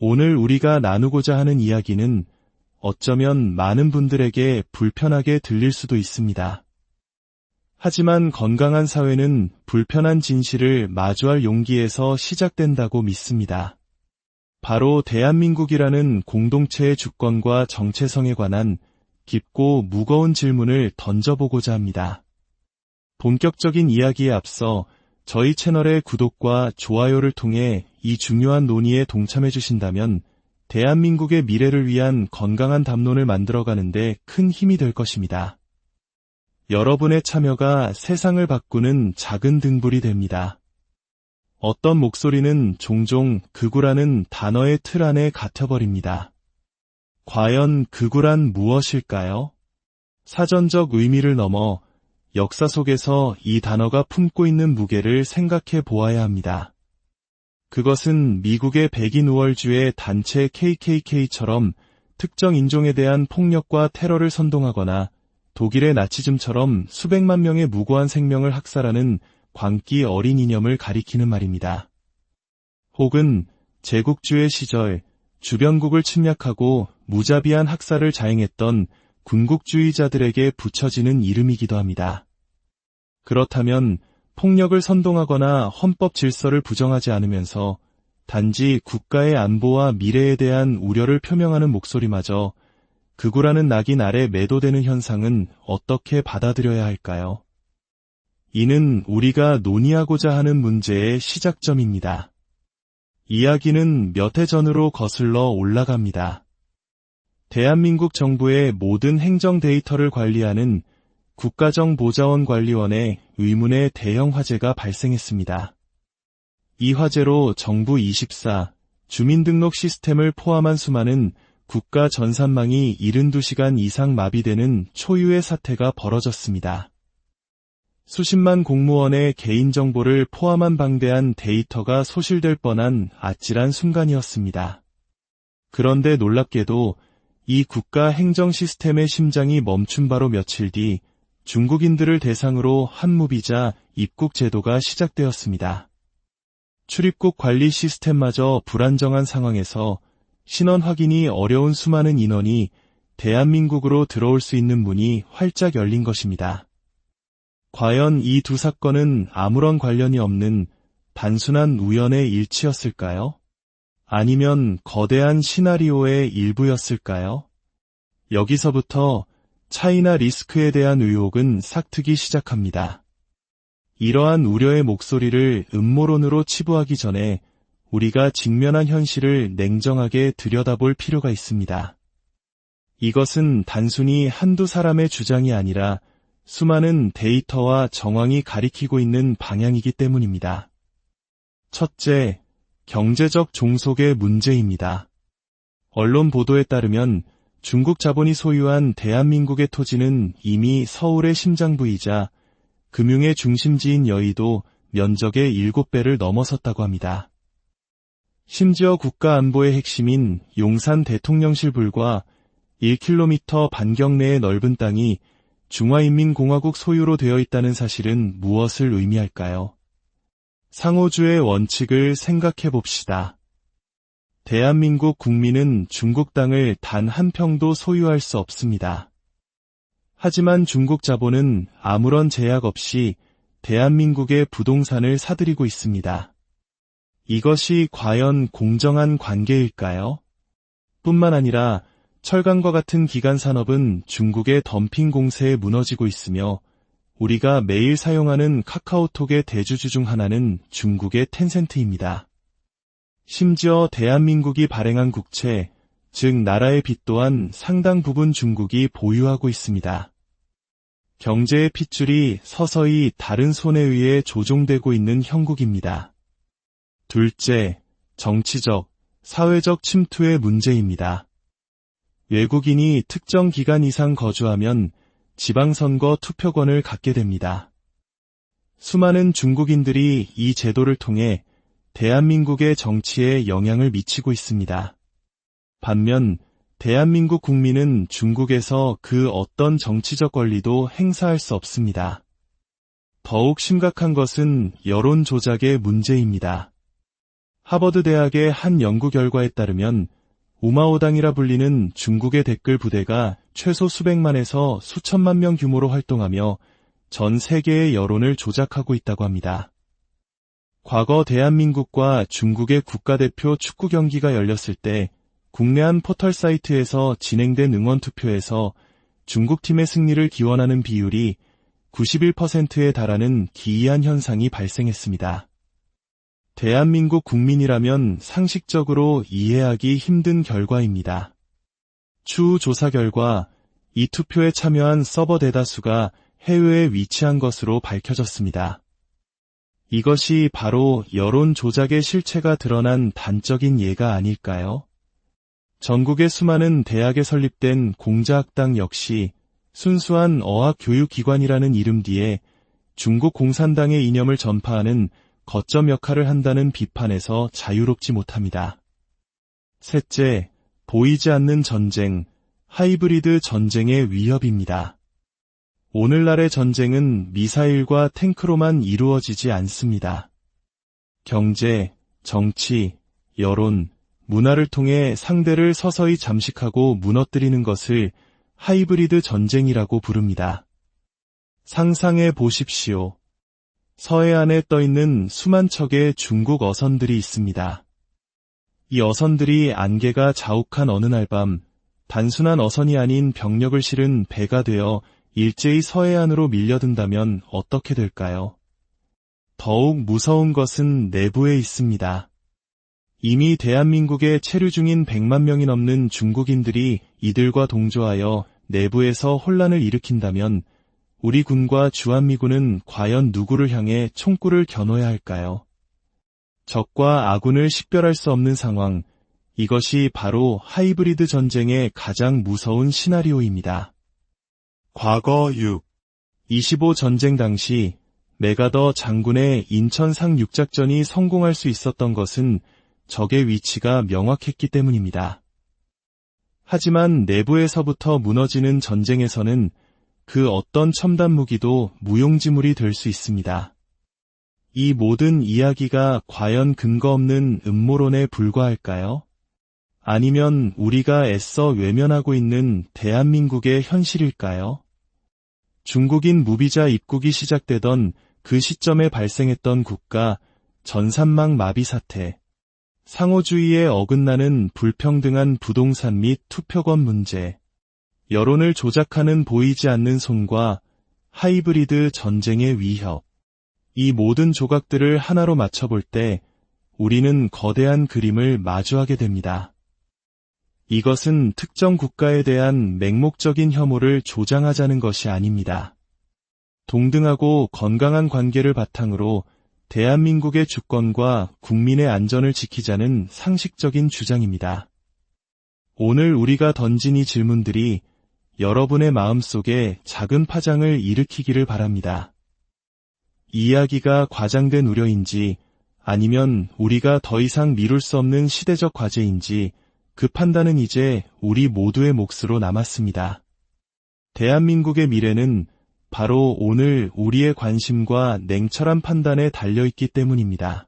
오늘 우리가 나누고자 하는 이야기는 어쩌면 많은 분들에게 불편하게 들릴 수도 있습니다. 하지만 건강한 사회는 불편한 진실을 마주할 용기에서 시작된다고 믿습니다. 바로 대한민국이라는 공동체의 주권과 정체성에 관한 깊고 무거운 질문을 던져보고자 합니다. 본격적인 이야기에 앞서 저희 채널의 구독과 좋아요를 통해 이 중요한 논의에 동참해 주신다면 대한민국의 미래를 위한 건강한 담론을 만들어가는데 큰 힘이 될 것입니다. 여러분의 참여가 세상을 바꾸는 작은 등불이 됩니다. 어떤 목소리는 종종 극우라는 단어의 틀 안에 갇혀버립니다. 과연 극우란 무엇일까요? 사전적 의미를 넘어 역사 속에서 이 단어가 품고 있는 무게를 생각해 보아야 합니다. 그것은 미국의 백인 우월주의 단체 KKK처럼 특정 인종에 대한 폭력과 테러를 선동하거나 독일의 나치즘처럼 수백만 명의 무고한 생명을 학살하는 광기 어린 이념을 가리키는 말입니다. 혹은 제국주의 시절 주변국을 침략하고 무자비한 학살을 자행했던 군국주의자들에게 붙여지는 이름이기도 합니다. 그렇다면 폭력을 선동하거나 헌법 질서를 부정하지 않으면서 단지 국가의 안보와 미래에 대한 우려를 표명하는 목소리마저 극우라는 낙인 아래 매도되는 현상은 어떻게 받아들여야 할까요? 이는 우리가 논의하고자 하는 문제의 시작점입니다. 이야기는 몇 해 전으로 거슬러 올라갑니다. 대한민국 정부의 모든 행정 데이터를 관리하는 국가정보자원관리원의 의문의 대형 화재가 발생했습니다. 이 화재로 정부 24 주민등록 시스템을 포함한 수많은 국가 전산망이 72시간 이상 마비되는 초유의 사태가 벌어졌습니다. 수십만 공무원의 개인정보를 포함한 방대한 데이터가 소실될 뻔한 아찔한 순간이었습니다. 그런데 놀랍게도 이 국가 행정 시스템의 심장이 멈춘 바로 며칠 뒤 중국인들을 대상으로 한무비자 입국 제도가 시작되었습니다. 출입국 관리 시스템마저 불안정한 상황에서 신원 확인이 어려운 수많은 인원이 대한민국으로 들어올 수 있는 문이 활짝 열린 것입니다. 과연 이 두 사건은 아무런 관련이 없는 단순한 우연의 일치였을까요? 아니면 거대한 시나리오의 일부였을까요? 여기서부터 차이나 리스크에 대한 의혹은 삭트기 시작합니다. 이러한 우려의 목소리를 음모론으로 치부하기 전에 우리가 직면한 현실을 냉정하게 들여다볼 필요가 있습니다. 이것은 단순히 한두 사람의 주장이 아니라 수많은 데이터와 정황이 가리키고 있는 방향이기 때문입니다. 첫째, 경제적 종속의 문제입니다. 언론 보도에 따르면 중국 자본이 소유한 대한민국의 토지는 이미 서울의 심장부이자 금융의 중심지인 여의도 면적의 7배를 넘어섰다고 합니다. 심지어 국가 안보의 핵심인 용산 대통령실 불과 1km 반경 내의 넓은 땅이 중화인민공화국 소유로 되어 있다는 사실은 무엇을 의미할까요? 상호주의 원칙을 생각해 봅시다. 대한민국 국민은 중국 땅을 단 한 평도 소유할 수 없습니다. 하지만 중국 자본은 아무런 제약 없이 대한민국의 부동산을 사들이고 있습니다. 이것이 과연 공정한 관계일까요? 뿐만 아니라 철강과 같은 기간 산업은 중국의 덤핑 공세에 무너지고 있으며 우리가 매일 사용하는 카카오톡의 대주주 중 하나는 중국의 텐센트입니다. 심지어 대한민국이 발행한 국채, 즉 나라의 빚 또한 상당 부분 중국이 보유하고 있습니다. 경제의 핏줄이 서서히 다른 손에 의해 조종되고 있는 형국입니다. 둘째, 정치적, 사회적 침투의 문제입니다. 외국인이 특정 기간 이상 거주하면 지방선거 투표권을 갖게 됩니다. 수많은 중국인들이 이 제도를 통해 대한민국의 정치에 영향을 미치고 있습니다. 반면 대한민국 국민은 중국에서 그 어떤 정치적 권리도 행사할 수 없습니다. 더욱 심각한 것은 여론 조작의 문제입니다. 하버드 대학의 한 연구 결과에 따르면 우마오당이라 불리는 중국의 댓글 부대가 최소 수백만에서 수천만 명 규모로 활동하며 전 세계의 여론을 조작하고 있다고 합니다. 과거 대한민국과 중국의 국가대표 축구 경기가 열렸을 때 국내 한 포털 사이트에서 진행된 응원 투표에서 중국팀의 승리를 기원하는 비율이 91%에 달하는 기이한 현상이 발생했습니다. 대한민국 국민이라면 상식적으로 이해하기 힘든 결과입니다. 추후 조사 결과 이 투표에 참여한 서버 대다수가 해외에 위치한 것으로 밝혀졌습니다. 이것이 바로 여론 조작의 실체가 드러난 단적인 예가 아닐까요? 전국의 수많은 대학에 설립된 공자학당 역시 순수한 어학교육기관이라는 이름 뒤에 중국 공산당의 이념을 전파하는 거점 역할을 한다는 비판에서 자유롭지 못합니다. 셋째, 보이지 않는 전쟁, 하이브리드 전쟁의 위협입니다. 오늘날의 전쟁은 미사일과 탱크로만 이루어지지 않습니다. 경제, 정치, 여론, 문화를 통해 상대를 서서히 잠식하고 무너뜨리는 것을 하이브리드 전쟁이라고 부릅니다. 상상해 보십시오. 서해안에 떠있는 수만 척의 중국 어선들이 있습니다. 이 어선들이 안개가 자욱한 어느 날 밤 단순한 어선이 아닌 병력을 실은 배가 되어 일제히 서해안으로 밀려든다면 어떻게 될까요? 더욱 무서운 것은 내부에 있습니다. 이미 대한민국에 체류 중인 100만 명이 넘는 중국인들이 이들과 동조하여 내부에서 혼란을 일으킨다면 우리 군과 주한미군은 과연 누구를 향해 총구를 겨눠야 할까요? 적과 아군을 식별할 수 없는 상황, 이것이 바로 하이브리드 전쟁의 가장 무서운 시나리오입니다. 과거 6. 25 전쟁 당시 메가더 장군의 인천 상륙작전이 성공할 수 있었던 것은 적의 위치가 명확했기 때문입니다. 하지만 내부에서부터 무너지는 전쟁에서는 그 어떤 첨단 무기도 무용지물이 될 수 있습니다. 이 모든 이야기가 과연 근거 없는 음모론에 불과할까요? 아니면 우리가 애써 외면하고 있는 대한민국의 현실일까요? 중국인 무비자 입국이 시작되던 그 시점에 발생했던 국가 전산망 마비 사태, 상호주의에 어긋나는 불평등한 부동산 및 투표권 문제, 여론을 조작하는 보이지 않는 손과 하이브리드 전쟁의 위협, 이 모든 조각들을 하나로 맞춰볼 때 우리는 거대한 그림을 마주하게 됩니다. 이것은 특정 국가에 대한 맹목적인 혐오를 조장하자는 것이 아닙니다. 동등하고 건강한 관계를 바탕으로 대한민국의 주권과 국민의 안전을 지키자는 상식적인 주장입니다. 오늘 우리가 던진 이 질문들이 여러분의 마음속에 작은 파장을 일으키기를 바랍니다. 이야기가 과장된 우려인지 아니면 우리가 더 이상 미룰 수 없는 시대적 과제인지 그 판단은 이제 우리 모두의 몫으로 남았습니다. 대한민국의 미래는 바로 오늘 우리의 관심과 냉철한 판단에 달려있기 때문입니다.